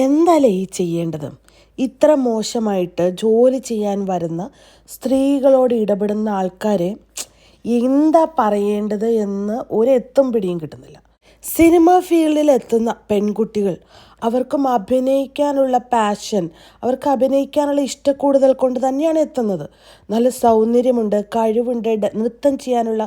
എന്താലേ ഈ ചെയ്യേണ്ടത്? ഇത്ര മോശമായിട്ട് ജോലി ചെയ്യാൻ വരുന്ന സ്ത്രീകളോട് ഇടപെടുന്ന ആൾക്കാരെ എന്താ പറയേണ്ടത് എന്ന് ഒരെത്തും പിടിയും കിട്ടുന്നില്ല. സിനിമ ഫീൽഡിൽ എത്തുന്ന പെൺകുട്ടികൾ അവർക്കും അഭിനയിക്കാനുള്ള പാഷൻ അവർക്ക് അഭിനയിക്കാനുള്ള ഇഷ്ടക്കൂടുതൽ കൊണ്ട് തന്നെയാണ് എത്തുന്നത്. നല്ല സൗന്ദര്യമുണ്ട് കഴിവുണ്ട് നൃത്തം ചെയ്യാനുള്ള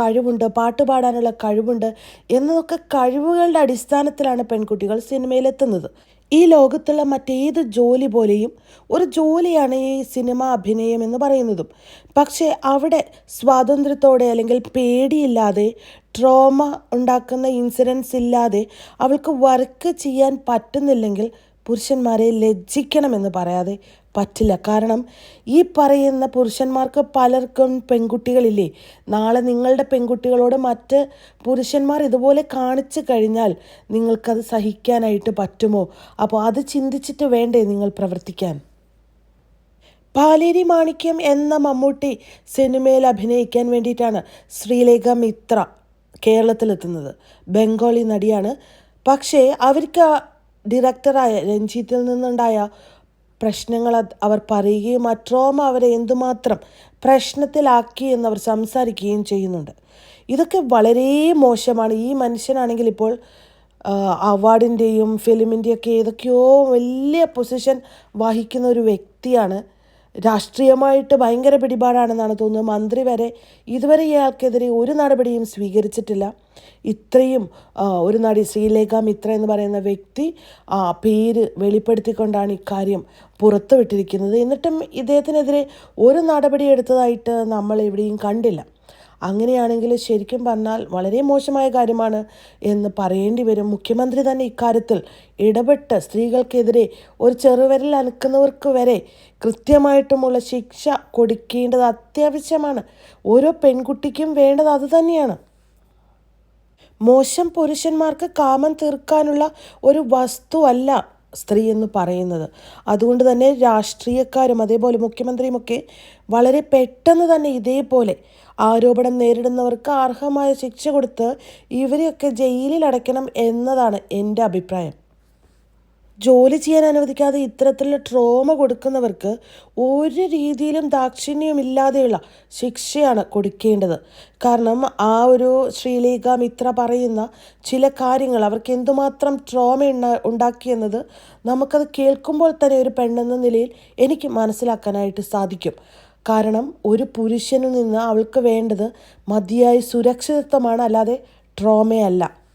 കഴിവുണ്ട് പാട്ട് പാടാനുള്ള കഴിവുണ്ട് എന്നതൊക്കെ കഴിവുകളുടെ അടിസ്ഥാനത്തിലാണ് പെൺകുട്ടികൾ സിനിമയിലെത്തുന്നത് ഈ ലോകത്തുള്ള മറ്റേത് ജോലി പോലെയും ഒരു ജോലിയാണ് ഈ സിനിമ അഭിനയം എന്ന് പറയുന്നതും. പക്ഷേ അവിടെ സ്വാതന്ത്ര്യത്തോടെ അല്ലെങ്കിൽ പേടിയില്ലാതെ ട്രോമ ഉണ്ടാക്കുന്ന ഇൻസിഡൻസ് ഇല്ലാതെ അവൾക്ക് വർക്ക് ചെയ്യാൻ പറ്റുന്നില്ലെങ്കിൽ പുരുഷന്മാരെ ലജ്ജിക്കണമെന്ന് പറയാതെ പറ്റില്ല. കാരണം ഈ പറയുന്ന പുരുഷന്മാർക്ക് പലർക്കും പെൺകുട്ടികളില്ലേ? നാളെ നിങ്ങളുടെ പെൺകുട്ടികളോട് മറ്റ് പുരുഷന്മാർ ഇതുപോലെ കാണിച്ചു കഴിഞ്ഞാൽ നിങ്ങൾക്കത് സഹിക്കാനായിട്ട് പറ്റുമോ? അപ്പോൾ അത് ചിന്തിച്ചിട്ട് വേണ്ടേ നിങ്ങൾ പ്രവർത്തിക്കാൻ? പാലേരി മാണിക്യം എന്ന മമ്മൂട്ടി സിനിമയിൽ അഭിനയിക്കാൻ വേണ്ടിയിട്ടാണ് ശ്രീലേഖ മിത്ര കേരളത്തിലെത്തുന്നത്. ബംഗാളി നടിയാണ്. പക്ഷേ അവർക്ക് ഡയറക്ടറായ രഞ്ജിത്തിൽ നിന്നുണ്ടായ പ്രശ്നങ്ങൾ അവർ പറയുകയും ആ ട്രോമ അവരെ എന്തുമാത്രം പ്രശ്നത്തിലാക്കി എന്നവർ സംസാരിക്കുകയും ചെയ്യുന്നുണ്ട്. ഇതൊക്കെ വളരെ മോശമാണ്. ഈ മനുഷ്യനാണെങ്കിൽ ഇപ്പോൾ അവാർഡിന്റെയും ഫിലിമിന്റെയൊക്കെ ഏതൊക്കെയോ വലിയ പൊസിഷൻ വഹിക്കുന്ന ഒരു വ്യക്തിയാണ്. രാഷ്ട്രീയമായിട്ട് ഭയങ്കര പിടിപാടാണെന്നാണ് തോന്നുന്നത്. മന്ത്രി വരെ ഇതുവരെ ഇയാൾക്കെതിരെ ഒരു നടപടിയും സ്വീകരിച്ചിട്ടില്ല. ഇത്രയും ഒരു നടി ശ്രീലേഖ മിത്ര എന്ന് പറയുന്ന വ്യക്തി ആ പേര് വെളിപ്പെടുത്തിക്കൊണ്ടാണ് ഇക്കാര്യം പുറത്തുവിട്ടിരിക്കുന്നത്. എന്നിട്ടും ഇദ്ദേഹത്തിനെതിരെ ഒരു നടപടി എടുത്തതായിട്ട് നമ്മൾ എവിടെയും കണ്ടില്ല. അങ്ങനെയാണെങ്കിൽ ശരിക്കും പറഞ്ഞാൽ വളരെ മോശമായ കാര്യമാണ് എന്ന് പറയേണ്ടി വരും. മുഖ്യമന്ത്രി തന്നെ ഇക്കാര്യത്തിൽ ഇടപെട്ട് സ്ത്രീകൾക്കെതിരെ ഒരു ചെറുവിരൽ അനക്കുന്നവർക്ക് വരെ കൃത്യമായിട്ടുമുള്ള ശിക്ഷ കൊടുക്കേണ്ടത് അത്യാവശ്യമാണ്. ഓരോ പെൺകുട്ടിക്കും വേണ്ടത് അത് തന്നെയാണ്. മോശം പുരുഷന്മാർക്ക് കാമം തീർക്കാനുള്ള ഒരു വസ്തുവല്ല സ്ത്രീ എന്ന് പറയുന്നത്. അതുകൊണ്ട് തന്നെ രാഷ്ട്രീയക്കാരും അതേപോലെ മുഖ്യമന്ത്രിയുമൊക്കെ വളരെ പെട്ടെന്ന് തന്നെ ഇതേപോലെ ആരോപണം നേരിടുന്നവർക്ക് അർഹമായ ശിക്ഷ കൊടുത്ത് ഇവരെയൊക്കെ ജയിലിൽ അടയ്ക്കണം എന്നതാണ് എന്റെ അഭിപ്രായം. ജോലി ചെയ്യാൻ അനുവദിക്കാതെ ഇത്തരത്തിലുള്ള ട്രോമ കൊടുക്കുന്നവർക്ക് ഒരു രീതിയിലും ദാക്ഷിണ്യമില്ലാതെയുള്ള ശിക്ഷയാണ് കൊടുക്കേണ്ടത്. കാരണം ആ ഒരു ശ്രീലേഖ മിത്ര പറയുന്ന ചില കാര്യങ്ങൾ അവർക്ക് എന്തുമാത്രം ട്രോമ ഉണ്ട ഉണ്ടാക്കിയെന്നത് നമുക്കത് കേൾക്കുമ്പോൾ തന്നെ ഒരു പെണ്ണെന്ന നിലയിൽ എനിക്ക് മനസ്സിലാക്കാനായിട്ട് സാധിക്കും. കാരണം ഒരു പുരുഷനിൽ നിന്ന് അവൾക്ക് വേണ്ടത് മതിയായ സുരക്ഷിതത്വമാണ് അല്ലാതെ ട്രോമയല്ല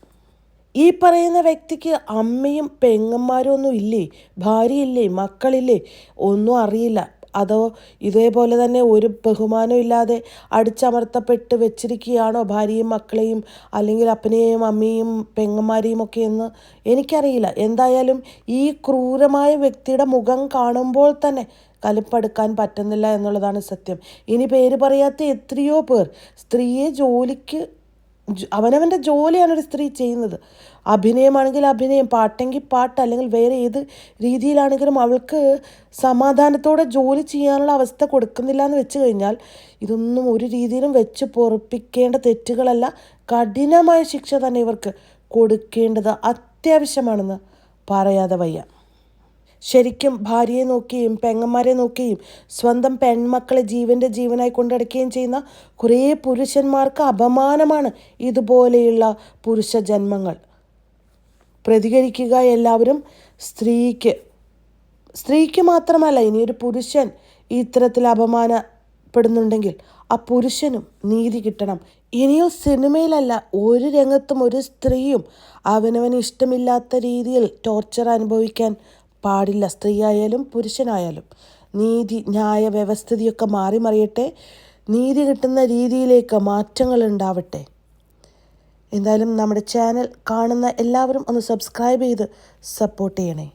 ഈ പറയുന്ന വ്യക്തിക്ക് അമ്മയും പെങ്ങന്മാരും ഒന്നും ഇല്ലേ? ഭാര്യയില്ലേ? മക്കളില്ലേ? ഒന്നും അറിയില്ല. അതോ ഇതേപോലെ തന്നെ ഒരു ബഹുമാനം ഇല്ലാതെ അടിച്ചമർത്തപ്പെട്ട് വെച്ചിരിക്കുകയാണോ ഭാര്യയും മക്കളെയും അല്ലെങ്കിൽ അപ്പനെയും അമ്മയും പെങ്ങന്മാരെയും ഒക്കെ എന്ന്? എനിക്കറിയില്ല. എന്തായാലും ഈ ക്രൂരമായ വ്യക്തിയുടെ മുഖം കാണുമ്പോൾ തന്നെ കലിപ്പെടുക്കാൻ പറ്റുന്നില്ല എന്നുള്ളതാണ് സത്യം. ഇനി പേര് പറയാത്ത എത്രയോ പേർ സ്ത്രീയെ ജോലിക്ക് അവനവന്റെ ജോലിയാണ് ഒരു സ്ത്രീ ചെയ്യുന്നത്. അഭിനയമാണെങ്കിൽ അഭിനയം പാട്ടെങ്കിൽ പാട്ട് അല്ലെങ്കിൽ വേറെ ഏത് രീതിയിലാണെങ്കിലും അവൾക്ക് സമാധാനത്തോടെ ജോലി ചെയ്യാനുള്ള അവസ്ഥ കൊടുക്കുന്നില്ല എന്ന് വെച്ച് കഴിഞ്ഞാൽ ഇതൊന്നും ഒരു രീതിയിലും വെച്ച് പൊറപ്പിക്കേണ്ട തെറ്റുകളല്ല. കഠിനമായ ശിക്ഷ തന്നെ ഇവർക്ക് കൊടുക്കേണ്ടത് അത്യാവശ്യമാണെന്ന് പറയാതെ വയ്യ. ശരിക്കും ഭാര്യയെ നോക്കുകയും പെങ്ങന്മാരെ നോക്കുകയും സ്വന്തം പെൺമക്കളെ ജീവന്റെ ജീവനായി കൊണ്ടടക്കുകയും ചെയ്യുന്ന കുറേ പുരുഷന്മാർക്ക് അപമാനമാണ് ഇതുപോലെയുള്ള പുരുഷ ജന്മങ്ങൾ. പ്രതികരിക്കുക എല്ലാവരും സ്ത്രീക്ക്. സ്ത്രീക്ക് മാത്രമല്ല ഇനി ഒരു പുരുഷൻ ഇത്തരത്തിൽ അപമാനപ്പെടുന്നുണ്ടെങ്കിൽ ആ പുരുഷനും നീതി കിട്ടണം. ഇനിയും സിനിമയിലല്ല ഒരു രംഗത്തും ഒരു സ്ത്രീയും അവനവന് ഇഷ്ടമില്ലാത്ത രീതിയിൽ ടോർച്ചർ അനുഭവിക്കാൻ പാടില്ല സ്ത്രീ ആയാലും പുരുഷനായാലും. നീതി ന്യായ വ്യവസ്ഥിതിയൊക്കെ മാറി മറിയട്ടെ നീതി കിട്ടുന്ന രീതിയിലേക്ക് മാറ്റങ്ങൾ ഉണ്ടാവട്ടെ എന്തായാലും നമ്മുടെ ചാനൽ കാണുന്ന എല്ലാവരും ഒന്ന് സബ്സ്ക്രൈബ് ചെയ്ത് സപ്പോർട്ട് ചെയ്യണേ.